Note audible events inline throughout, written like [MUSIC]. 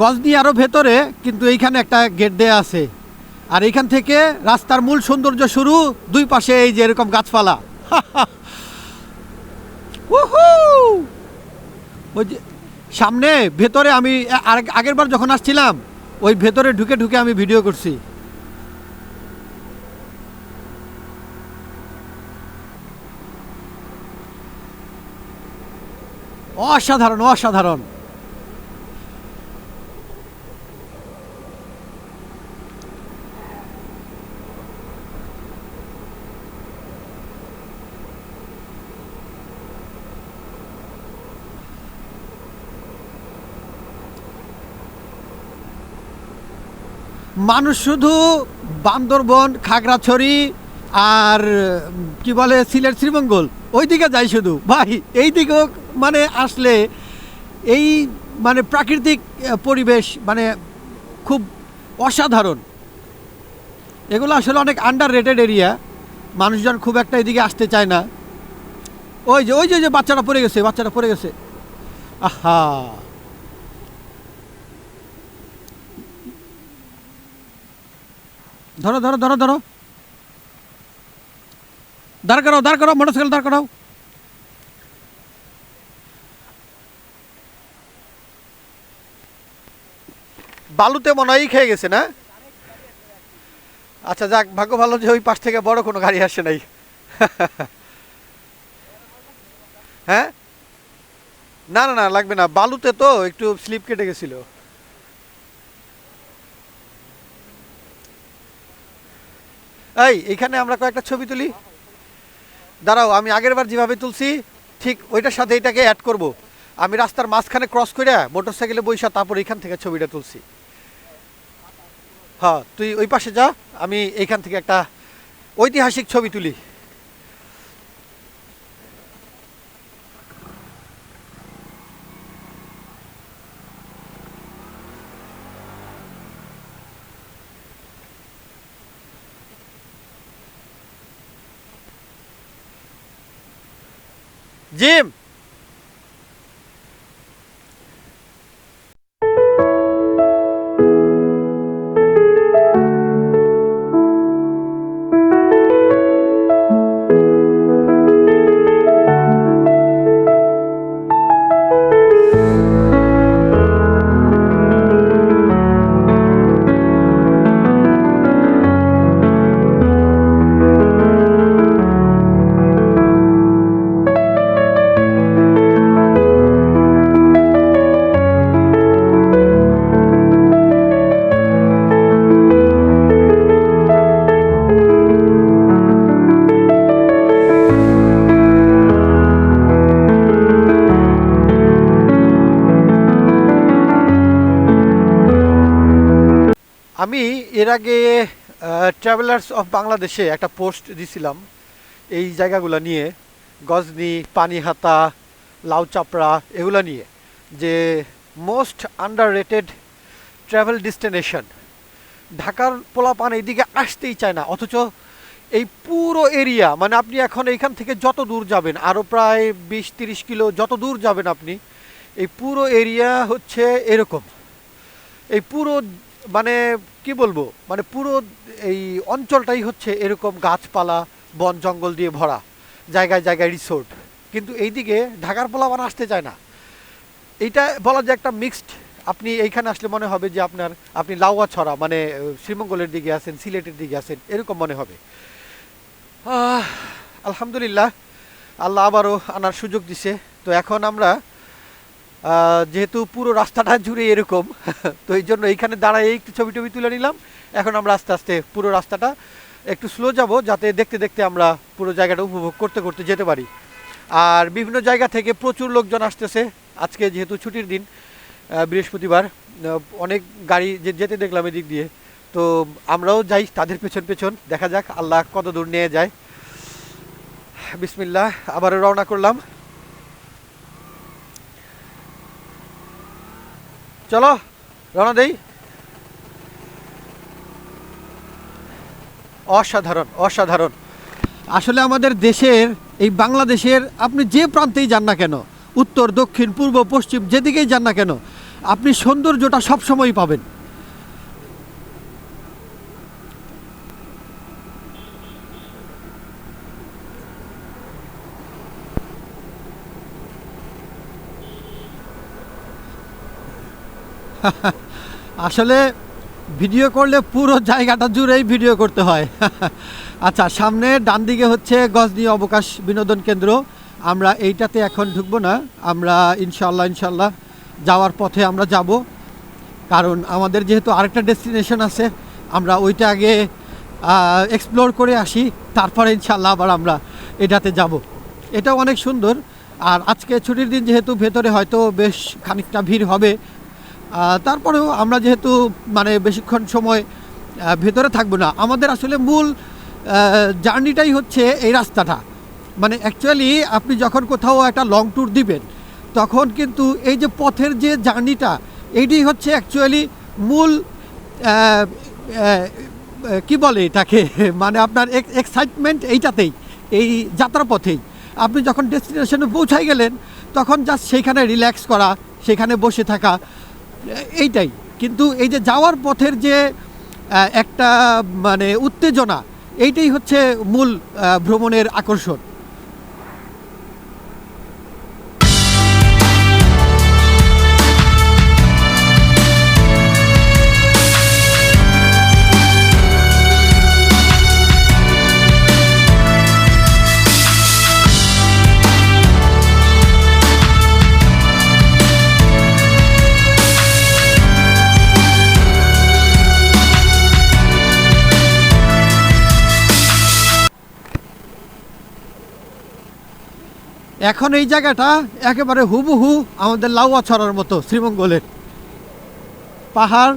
গজনি আরও ভেতরে, কিন্তু এইখানে একটা গেট দেয়া আছে। আর এইখান থেকে রাস্তার মূল সৌন্দর্য শুরু, দুই পাশে এই যে এরকম গাছপালা! [LAUGHS] ওই যে সামনে, ভেতরে আমি আগের বার যখন আসছিলাম, ওই ভেতরে ঢুকে ঢুকে আমি ভিডিও করছি। অসাধারণ অসাধারণ। মানুষ শুধু বান্দরবন, খাগড়াছড়ি আর, কি বলে, সিলেট, শ্রীমঙ্গল ওই দিকে যায় শুধু। ভাই এই দিকেও মানে আসলে এই মানে প্রাকৃতিক পরিবেশ মানে খুব অসাধারণ। এগুলো আসলে অনেক আন্ডার রেটেড এরিয়া মানুষজন খুব একটা এদিকে আসতে চায় না। ওই যে ওই যে বাচ্চাটা পড়ে গেছে, বাচ্চাটা পড়ে গেছে। আহা! ধরো ধরো ধরো ধরো। দাঁড় করাও দাঁড় করাও মোটরসাইকেল দাঁড় করাও। বালুতে মনে হয় খেয়ে গেছে, না? আচ্ছা যাক, ভাগ্য ভালো যে ওই পাশ থেকে বড় কোনো গাড়ি আসে নাই। হ্যাঁ? না না না, লাগবে না। বালুতে তো একটু স্লিপ কেটে গেছিল। এই এইখানে আমরা কয়েকটা ছবি তুলি। দাঁড়াও, আমি আগের বার যেভাবে তুলছি, ঠিক ওইটার সাথে এটাকে অ্যাড করব। আমি রাস্তার মাঝখানে ক্রস করে মোটর সাইকেলে বৈশা তারপর এখান থেকে ছবিটা তুলছি। হ্যাঁ তুই ওই পাশে যা, আমি এইখান থেকে একটা ঐতিহাসিক ছবি তুলি। জিম আমি এর আগে ট্রাভেলার্স অফ বাংলাদেশে একটা পোস্ট দিছিলাম এই জায়গাগুলো নিয়ে, গজনি, পানিহাতা লাউ চাপড়া এগুলো নিয়ে, যে most underrated travel destination ঢাকার পোলাপান এইদিকে আসতেই চায় না, অথচ এই পুরো এরিয়া মানে আপনি এখন এইখান থেকে যত দূর যাবেন আরও প্রায় বিশ, তিরিশ কিলো যত দূর যাবেন আপনি, এই পুরো এরিয়া হচ্ছে এরকম। এই পুরো মানে কি বলব? মানে পুরো এই অঞ্চলটাই হচ্ছে এরকম গাছপালা, বন জঙ্গল দিয়ে ভরা, জায়গায় জায়গায় রিসোর্ট কিন্তু এইদিকে ঢাকার পোলাপান আসতে চায় না। এইটা বলা যায় একটা মিক্সড আপনি এইখানে আসলে মনে হবে যে আপনার, আপনি লাউয়া ছড়া মানে শ্রীমঙ্গলের দিকে আছেন, সিলেটের দিকে আছেন, এরকম মনে হবে। আলহামদুলিল্লাহ, আল্লাহ আবারও আনার সুযোগ দিছে। তো এখন আমরা যেহেতু পুরো রাস্তাটা জুড়ে এরকম, [LAUGHS] তো এই জন্য এইখানে দাঁড়ায় একটু ছবি টবি তুলে নিলাম। এখন আমরা আস্তে আস্তে পুরো রাস্তাটা একটু স্লো যাব, যাতে দেখতে দেখতে আমরা পুরো জায়গাটা উপভোগ করতে করতে যেতে পারি। আর বিভিন্ন জায়গা থেকে প্রচুর লোকজন আসতেছে। আজকে যেহেতু ছুটির দিন বৃহস্পতিবার অনেক গাড়ি যে- যেতে দেখলাম এদিক দিয়ে। তো আমরাও যাই তাদের পেছন পেছন, দেখা যাক আল্লাহ কত দূর নিয়ে যায়। বিসমিল্লাহ, আবারও রওনা করলাম। চলো, রওনা দেই। অসাধারণ অসাধারণ। আসলে আমাদের দেশের, এই বাংলাদেশের, আপনি যে প্রান্তেই যান না কেন, উত্তর, দক্ষিণ, পূর্ব, পশ্চিম, যেদিকেই যান না কেন, আপনি সৌন্দর্যটা সবসময়ই পাবেন। [LAUGHS] আসলে ভিডিও করলে পুরো জায়গাটা জুড়েই ভিডিও করতে হয়। [LAUGHS] আচ্ছা সামনে ডান দিকে হচ্ছে গজনি অবকাশ বিনোদন কেন্দ্র। আমরা এইটাতে এখন ঢুকবো না। আমরা ইনশাল্লাহ ইনশাল্লাহ যাওয়ার পথে আমরা যাব। কারণ আমাদের যেহেতু আরেকটা ডেস্টিনেশন আছে, আমরা ওইটা আগে এক্সপ্লোর করে আসি। তারপরে ইনশাল্লাহ আবার আমরা এটাতে যাব। এটা অনেক সুন্দর। আর আজকে ছুটির দিন যেহেতু ভেতরে হয়তো বেশ খানিকটা ভিড় হবে তারপরেও আমরা যেহেতু মানে বেশিক্ষণ সময় ভেতরে থাকব না, আমাদের আসলে মূল জার্নিটাই হচ্ছে এই রাস্তাটা। মানে অ্যাকচুয়ালি আপনি যখন কোথাও একটা লং ট্যুর দিবেন, তখন কিন্তু এই যে পথের যে জার্নিটা এইটি হচ্ছে অ্যাকচুয়ালি মূল কি বলে এটাকে? [LAUGHS] মানে আপনার এক্সাইটমেন্ট এইটাতেই, এই যাত্রাপথেই। আপনি যখন ডেস্টিনেশনে পৌঁছাই গেলেন, তখন জাস্ট সেইখানে রিল্যাক্স করা সেখানে বসে থাকা এইটাই। কিন্তু এই যে যাওয়ার পথের যে একটা মানে উত্তেজনা, এইটাই হচ্ছে মূল ভ্রমণের আকর্ষণ। এখন এই জায়গাটা একেবারে হুবহু আমাদের লাউয়া ছড়ার মতো শ্রীমঙ্গলের। পাহাড়,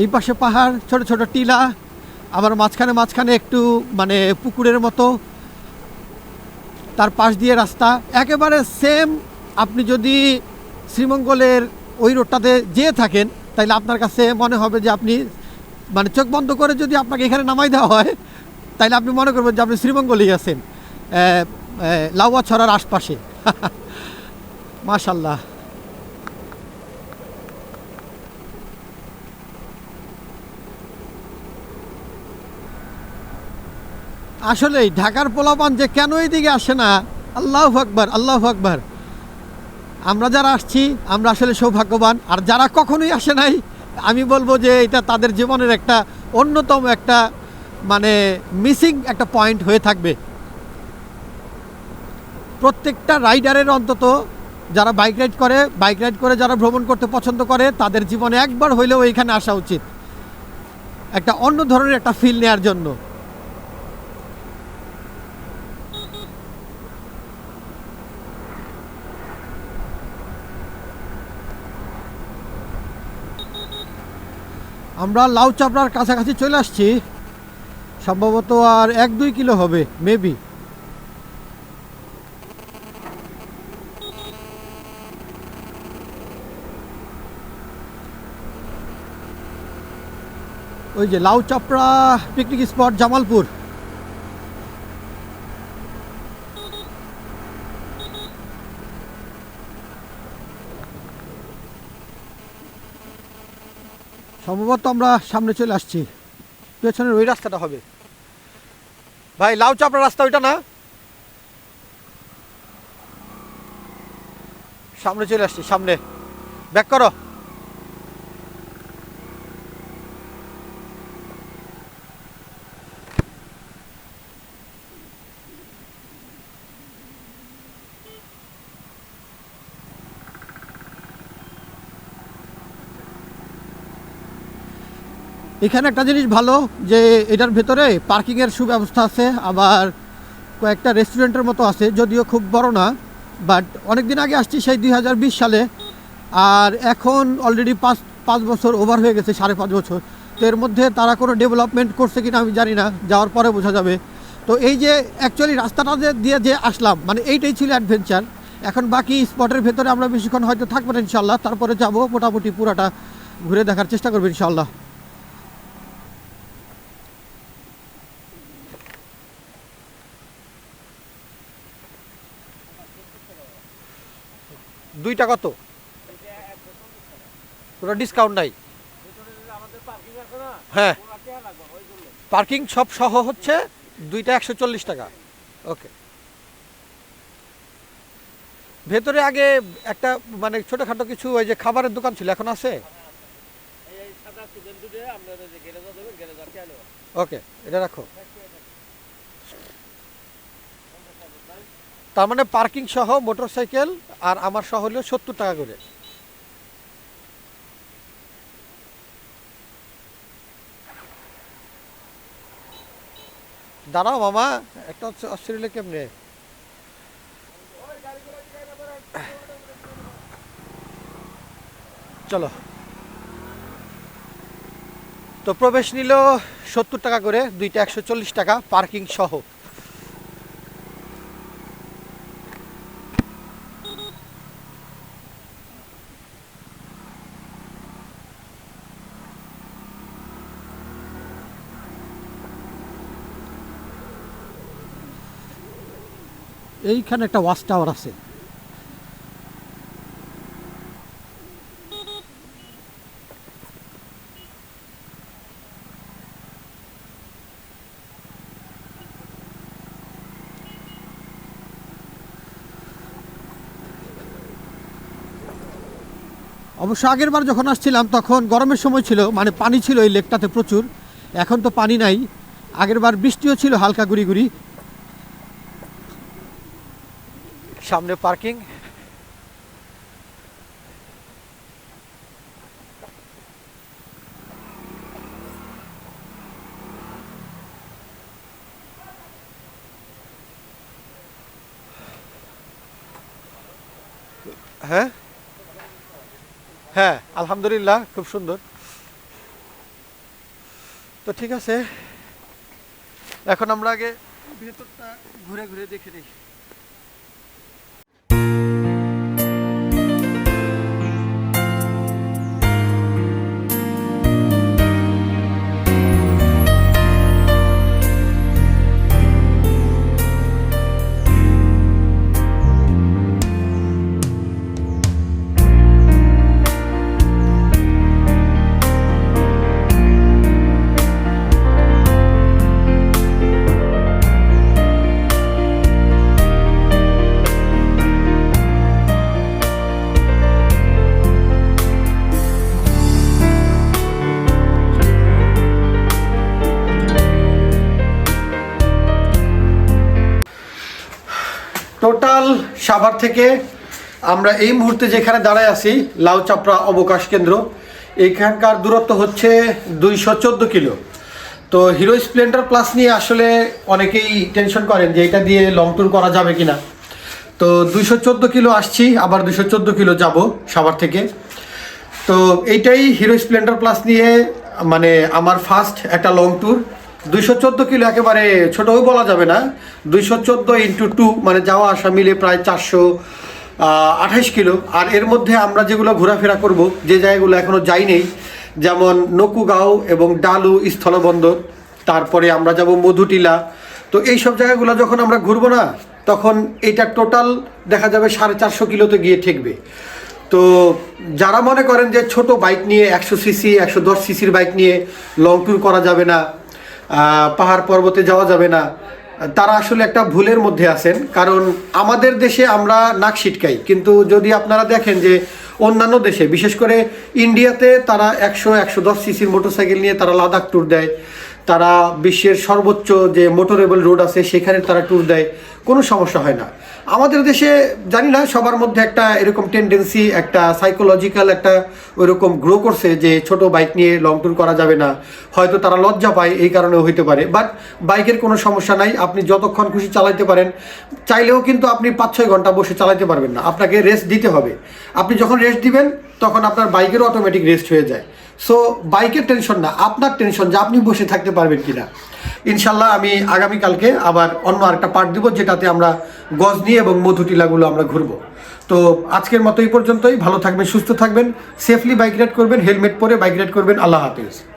এই পাশে পাহাড়, ছোট ছোট টিলা, আবার মাঝখানে মাঝখানে একটু মানে পুকুরের মতো। তার পাশ দিয়ে রাস্তা, একেবারে সেম আপনি যদি শ্রীমঙ্গলের ওই রোডটাতে যেয়ে থাকেন তাহলে আপনার কাছে মনে হবে যে আপনি মানে চোখ বন্ধ করে যদি আপনাকে এখানে নামাই দেওয়া হয় তাহলে আপনি মনে করবেন যে আপনি শ্রীমঙ্গলেই আছেন। লাউয়া ছড়ার আশপাশে। মাশাল্লাহ আসলেই ঢাকার পোলাপান যে কেন এইদিকে আসে না, আল্লাহ আকবার আল্লাহ আকবার। আমরা যারা আসছি, আমরা আসলে সৌভাগ্যবান। আর যারা কখনোই আসে নাই, আমি বলব যে এটা তাদের জীবনের একটা অন্যতম একটা মানে মিসিং একটা পয়েন্ট হয়ে থাকবে। প্রত্যেকটা রাইডারের অন্তত যারা বাইক রাইড করে, বাইক রাইড করে যারা ভ্রমণ করতে পছন্দ করে, তাদের জীবনে একবার হইলেও এইখানে আসা উচিত। একটা অন্য ধরনের একটা ফিল নেওয়ার জন্য। আমরা লাউ চাপড়ার কাছাকাছি চলে আসছি। সম্ভবত আর এক দুই কিলো হবে মেবি ওই যে লাউ চাপড়া পিকনিক স্পট জামালপুর। সম্ভবত আমরা সামনে চলে আসছি। পেছনের ওই রাস্তাটা হবে। ভাই, লাউ চাপড়া রাস্তা ওইটা না? সামনে চলে আসছি, সামনে। ব্যাক করো। এখানে একটা জিনিস ভালো যে এটার ভেতরে পার্কিংয়ের সুব্যবস্থা আছে, আবার কয়েকটা রেস্টুরেন্টের মতো আছে, যদিও খুব বড় না, বাট অনেক দিন আগে আসছি সেই দুই হাজার বিশ সালে, আর এখন অলরেডি পাঁচ পাঁচ বছর ওভার হয়ে গেছে, সাড়ে পাঁচ বছর। তো এর মধ্যে তারা কোনো ডেভেলপমেন্ট করছে কিনা আমি জানি না, যাওয়ার পরে বোঝা যাবে। তো এই যে অ্যাকচুয়ালি রাস্তাটা দিয়ে যে আসলাম মানে এইটাই ছিল অ্যাডভেঞ্চার এখন বাকি স্পটের ভেতরে আমরা বেশিক্ষণ হয়তো থাকব না ইনশাল্লাহ তারপরে যাব মোটামুটি পুরাটা ঘুরে দেখার চেষ্টা করব ইনশাল্লাহ দুইটা কত? কোনো ডিসকাউন্ট নাই? হ্যাঁ। পার্কিং সব সহ হচ্ছে দুইটা একশো চল্লিশ টাকা। ওকে ভেতরে আগে একটা মানে ছোটখাটো কিছু ওই যে খাবারের দোকান ছিল এখন আছে? ওকে এটা রাখো। তার মানে পার্কিং সহ মোটরসাইকেল আর আমার সহ হলো সত্তর টাকা করে। দাঁড়াও মামা, একটা হচ্ছে অস্ট্রেলিয়া কেমনে? চলো। তো প্রবেশ নিল সত্তর টাকা করে, দুইটা একশো চল্লিশ টাকা পার্কিং সহ। এইখানে একটা ওয়াচ টাওয়ার আছে। অবশ্য আগের বার যখন আসছিলাম, তখন গরমের সময় ছিল মানে পানি ছিল এই লেকটাতে প্রচুর। এখন তো পানি নাই। আগের বার বৃষ্টিও ছিল, হালকা গুড়ি গুড়ি। সামনে পার্কিং। হ্যাঁ? হ্যাঁ আলহামদুলিল্লাহ, খুব সুন্দর। তো ঠিক আছে। এখন আমরা আগে ভেতরটা ঘুরে ঘুরে দেখে নিই। সাভার থেকে আমরা এই মুহূর্তে যেখানে দাঁড়ায় আছি, লাউ চাপড়া অবকাশ কেন্দ্র, এখানকার দূরত্ব হচ্ছে দুইশো চোদ্দ কিলো। তো হিরো স্প্লেন্ডার প্লাস নিয়ে আসলে অনেকেই টেনশন করেন যে এটা দিয়ে লং ট্যুর করা যাবে কিনা। তো দুইশো চোদ্দ কিলো আসছি, আবার দুইশো চোদ্দ কিলো যাব সাভার থেকে। তো এইটাই হিরো স্প্লেন্ডার প্লাস নিয়ে মানে আমার ফার্স্ট একটা লং ট্যুর দুইশো চোদ্দ কিলো একেবারে ছোটও বলা যাবে না। দুইশো চোদ্দ ইন্টু টু মানে যাওয়া আসা মিলে প্রায় চারশো আঠাইশ কিলো। আর এর মধ্যে আমরা যেগুলো ঘোরাফেরা করব, যে জায়গাগুলো এখনও যাই নেই, যেমন নকুগাঁও এবং ডালু স্থলবন্দর, তারপরে আমরা যাব মধুটিলা। তো এই সব জায়গাগুলো যখন আমরা ঘুরবো না, তখন এটা টোটাল দেখা যাবে সাড়ে চারশো কিলোতে গিয়ে ঠেকবে। তো যারা মনে করেন যে ছোট বাইক নিয়ে একশো সিসি, একশো দশ সিসির বাইক নিয়ে লং ট্যুর করা যাবে না পাহাড় পর্বতে যাওয়া যাবে না। তারা আসলে একটা ভুলের মধ্যে আছেন। কারণ আমাদের দেশে আমরা নাক ছিটকাই। কিন্তু যদি আপনারা দেখেন যে অন্যান্য দেশে, বিশেষ করে ইন্ডিয়াতে তারা একশো একশো দশ সিসির মোটরসাইকেল নিয়ে তারা লাদাখ ট্যুর দেয়। তারা বিশ্বের সর্বোচ্চ যে মোটরেবল রোড আছে, সেখানে তারা ট্যুর দেয়, কোনো সমস্যা হয় না। আমাদের দেশে জানি না, সবার মধ্যে একটা এরকম টেন্ডেন্সি একটা সাইকোলজিক্যাল একটা ওইরকম গ্রো করছে যে ছোট বাইক নিয়ে লং ট্যুর করা যাবে না। হয়তো তারা লজ্জা পায়, এই কারণেও হইতে পারে। বাট বাইকের কোনো সমস্যা নাই, আপনি যতক্ষণ খুশি চালাইতে পারেন। চাইলেও কিন্তু আপনি পাঁচ ছয় ঘণ্টা বসে চালাতে পারবেন না। আপনাকে রেস্ট দিতে হবে। আপনি যখন রেস্ট দিবেন, তখন আপনার বাইকেরও অটোমেটিক রেস্ট হয়ে যায়। সো বাইকের টেনশন না। আপনার টেনশন যে আপনি বসে থাকতে পারবেন কি না ইনশাল্লাহ আমি আগামীকালকে আবার অন্য আরেকটা পার্ট দিব, যেটাতে আমরা গজনি এবং মধুটিলাগুলো আমরা ঘুরবো। তো, আজকের মতো এই পর্যন্তই। ভালো থাকবেন, সুস্থ থাকবেন সেফলি বাইক রাইড করবেন হেলমেট পরে বাইক রাইড করবেন। আল্লাহ হাফিজ।